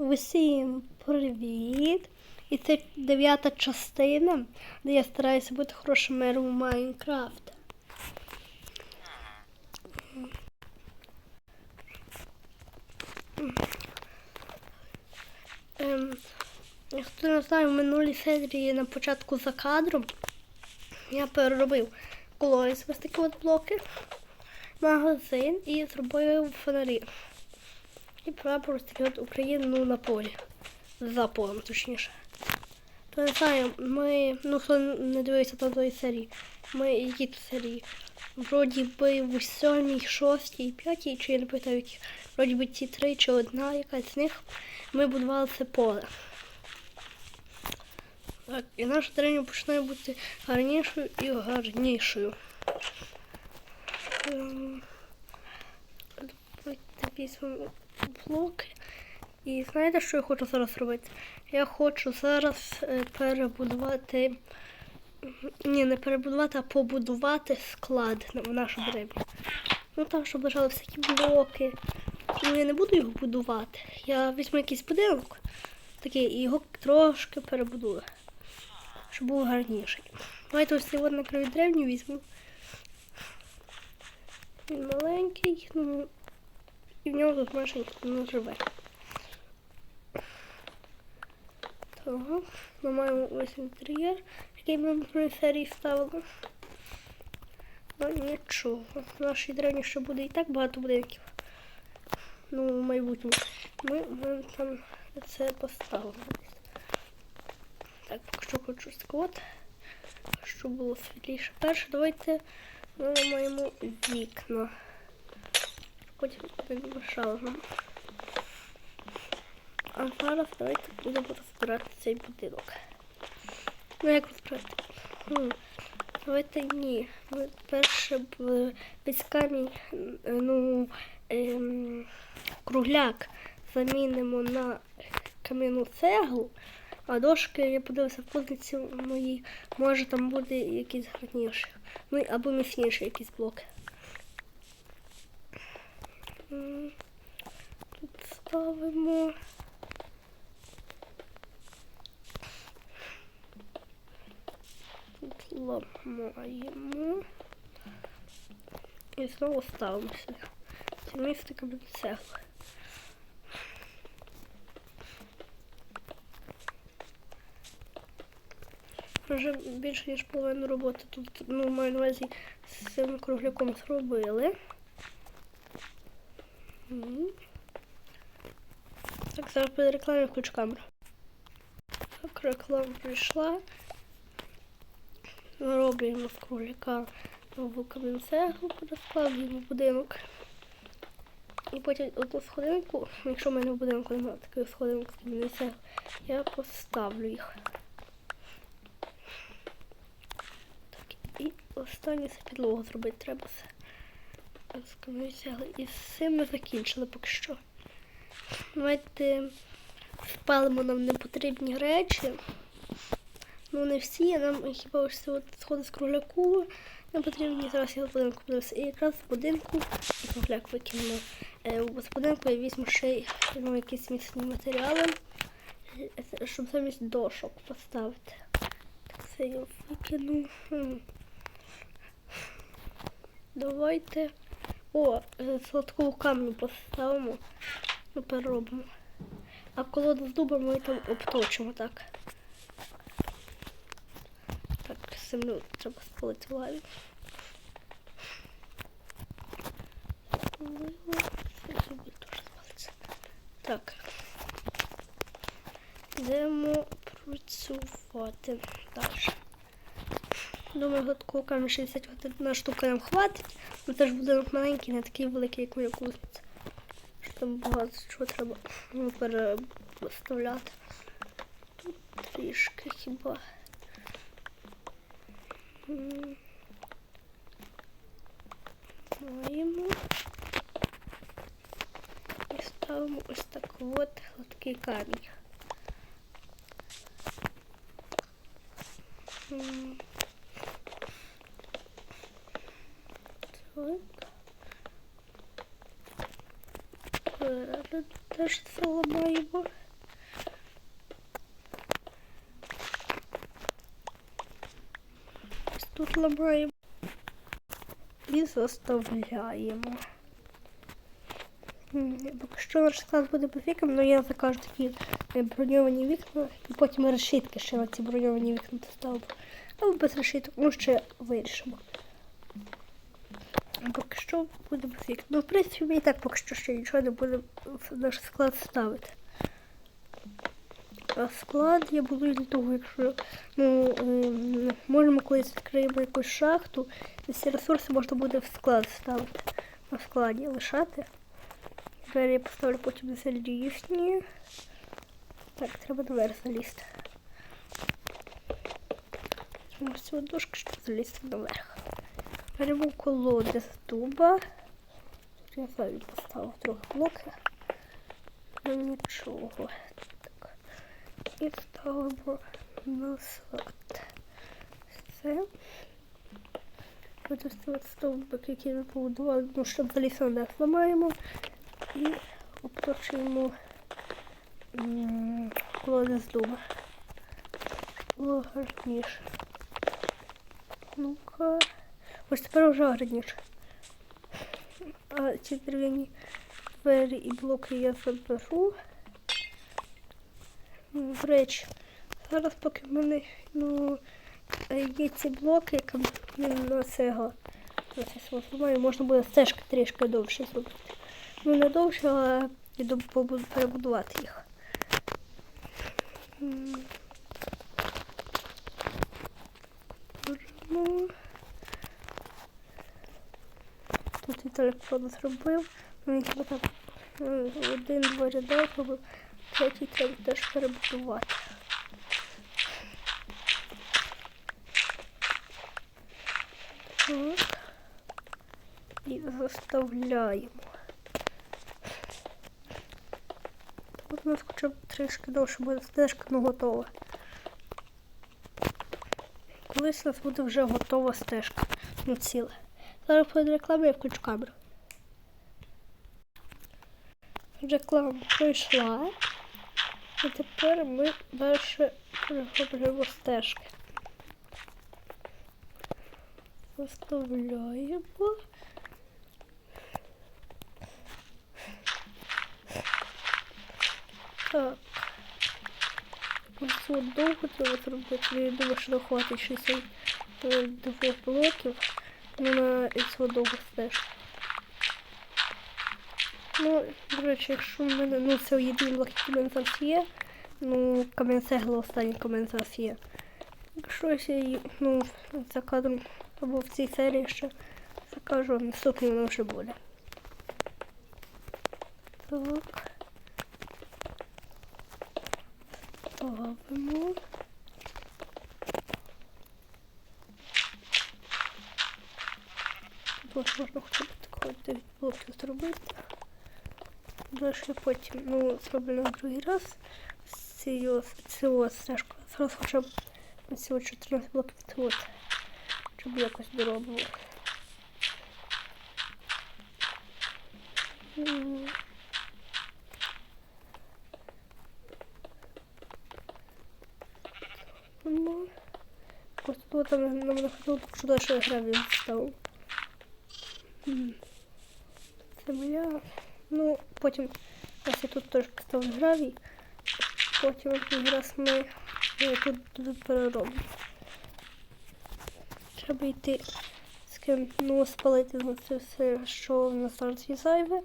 Усім привіт! І це дев'ята частина, де я стараюся бути хорошим мером у Майнкрафт. Ем, хто не знає, в минулій серії на початку за кадром я переробив колодязь ось такі от блоки, магазин і зробив фонарі. І прапор ось такий от України ну, на полі. За полем, точніше. То не знаю, ми, ну хто не дивився на тої серії, ми які то серії. Вроді би в сьомій, шостій, п'ятій, чи я не пам'ятаю, які. Вроді би ті три чи одна якась з них. Ми будували це поле. Так, і наша деревня починає бути гарнішою і гарнішою. Ем, блоки. І знаєте, що я хочу зараз робити? Я хочу зараз е, перебудувати. Ні, не перебудувати, а побудувати склад в нашу деревню. Ну там, щоб лежали всякі блоки. Ну я не буду його будувати. Я візьму якийсь будинок такий і його трошки перебудую. Щоб був гарніший. Давайте ось цей на краю древню візьму. Він маленький, ну і в нього тут ніхто не живе. Так, ми маємо ось інтер'єр, який ми в серії ставили. Ну нічого. В нашій древні ще буде і так багато будинків. Ну, в майбутньому. Ми, ми там це поставимо. Так, поки що хочу склад, щоб було світліше. Перше, давайте ми маємо вікна. Потім не мішало нам. А зараз давайте будемо розбирати цей будинок. Ну як розбирати? Хм. Давайте ні. Ми перше б е, камінь, е, ну, ем, кругляк замінимо на кам'яну цеглу, а дошки, я подивився в позиції мої, може там буде якісь гарніші. Ну або міцніші якісь блоки. Тут ставимо. Тут ламаємо. І знову ставимо сюди. Це місце кам'яну цеглу. Вже більше ніж половину роботи тут, ну, маю на увазі з цим кругляком зробили. Так, зараз перед рекламою включу камеру. Так, реклама прийшла. Роблюємо з кругляка нову кам'яну розкладуємо будинок. І потім одну сходинку, якщо в мене в будинку немає такої сходинки з я поставлю їх. Так, і останнє це підлогу зробити треба все. Кам'яної цегли. І з цим ми закінчили поки що. Давайте спалимо нам непотрібні речі. Ну не всі, а нам хіба ось сходи з кругляку не потрібні. Зараз я будинку подивився. І якраз з будинку кругляк викинемо. З будинку я візьму ще ну, якісь міцні матеріали, е, щоб замість дошок поставити. Так, це я викину. Давайте. О, е, сладкову камню поставимо. Ну, переробимо. А колоду з дуба ми там обточимо так. Так, землю треба спалити лаві. Так. Йдемо працювати далі. Думаю, гладкого камінь 61 штука нам хватить. Ну це ж будинок маленький, не такий великий, як моя кузниця. Що там багато чого треба ну, переставляти. Тут трішки хіба. Маємо. І ставимо ось так от гладкий камінь. теж проламаємо. Ось тут ламаємо і заставляємо. Якщо наш склад буде по вікам, я закажу такі е, броньовані вікна і потім решітки ще на ці броньовані вікна доставлю. Або без решіток, ну ще вирішимо. А Поки що буде без. Ну, в принципі, мені і так поки що ще нічого не буде в наш склад ставити. А склад я буду для того, якщо ну, ем, можемо колись відкриємо якусь шахту, і всі ресурси можна буде в склад ставити. На складі лишати. Двері я поставлю потім залізні. Так, треба наверх залізти. З цього дошки, щоб залізти наверх. Беремо колоди з дуба. Я зараз поставив трохи блоки. Ну нічого. Так. І ставимо назад. Все. Потім ставити стовбик, який ми побудували, ну, щоб залізти наверх ламаємо. І обточуємо колоди з дуба. Було гарніше. Ну-ка. Ось тепер вже гарніше. А ці дерев'яні двері і блоки я заберу. До речі, зараз поки в мене ну, є ці блоки, які на цього. на це село зламаю, можна буде стежки трішки довше зробити. Ну не довше, але до- перебудувати їх. Беремо. Тут Віталік правда зробив. Треба так е, один-два ряди робив. Третій треба теж перебудувати. Так. І заставляємо. От у нас хоча б трішки довше буде стежка, ну готова. Колись у нас буде вже готова стежка. Ну ціле. Зараз перед рекламою я включу камеру. Реклама пройшла. І тепер ми далі перероблюємо стежки. Заставляємо. Так. Ось довго треба зробити. Я думаю, що не хватить 62 блоків. Ну, на цього довго стежку. Ну, до речі, якщо в мене, ну, це єдиний блок, який мене зараз є, ну, цегли останній є. Якщо я ну, за кадром або в цій серії ще закажу, наступний воно вже буде. Так. Ставимо. Тут можна хоча б такого 9 блоків зробити. Далі потім, ну, зроблю на другий раз цього стежку. Зараз хоча б цього 14 блоків тут, щоб якось доробило. Ну, просто там нам не хотіло, що далі гравію став. Земля. Ну, потім ось я тут теж поставлю гравій. Потім якраз ми е, тут, переробимо. Треба йти з ким, ну, спалити ну, це все, що в нас є зайве.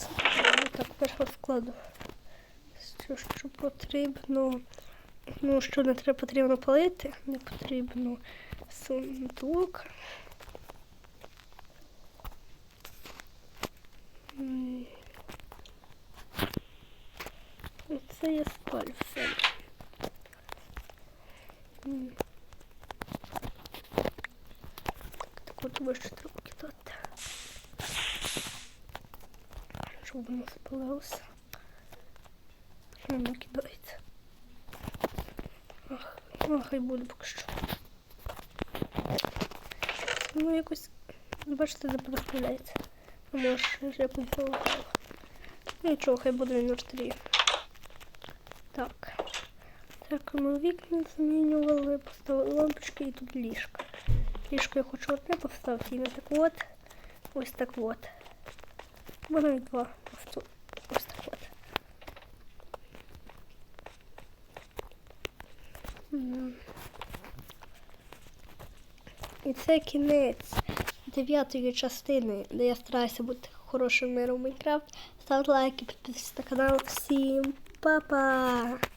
Ну, Так, першого складу. Що, що потрібно. Ну, що не треба потрібно палити, не потрібно сундук. М. І Це я спалю все. Так от вище треба кидати. Щоб воно спалилося. Воно кидається. Ах, ну, хай буде поки що. Ну, якось, бачите, не розправляється. Може, вже якось залагало. Нічого, хай буде він три. Так. Так, ми вікна змінювали, поставили лампочки і тут ліжко. Ліжко я хочу одне поставити, і не так от. Ось так от. І два. Просто ось так от. М. І це кінець дев'ятої частини, де я стараюся бути хорошим миром Майнкрафт. Ставте лайки, підписуйтесь на канал. Всім па-па!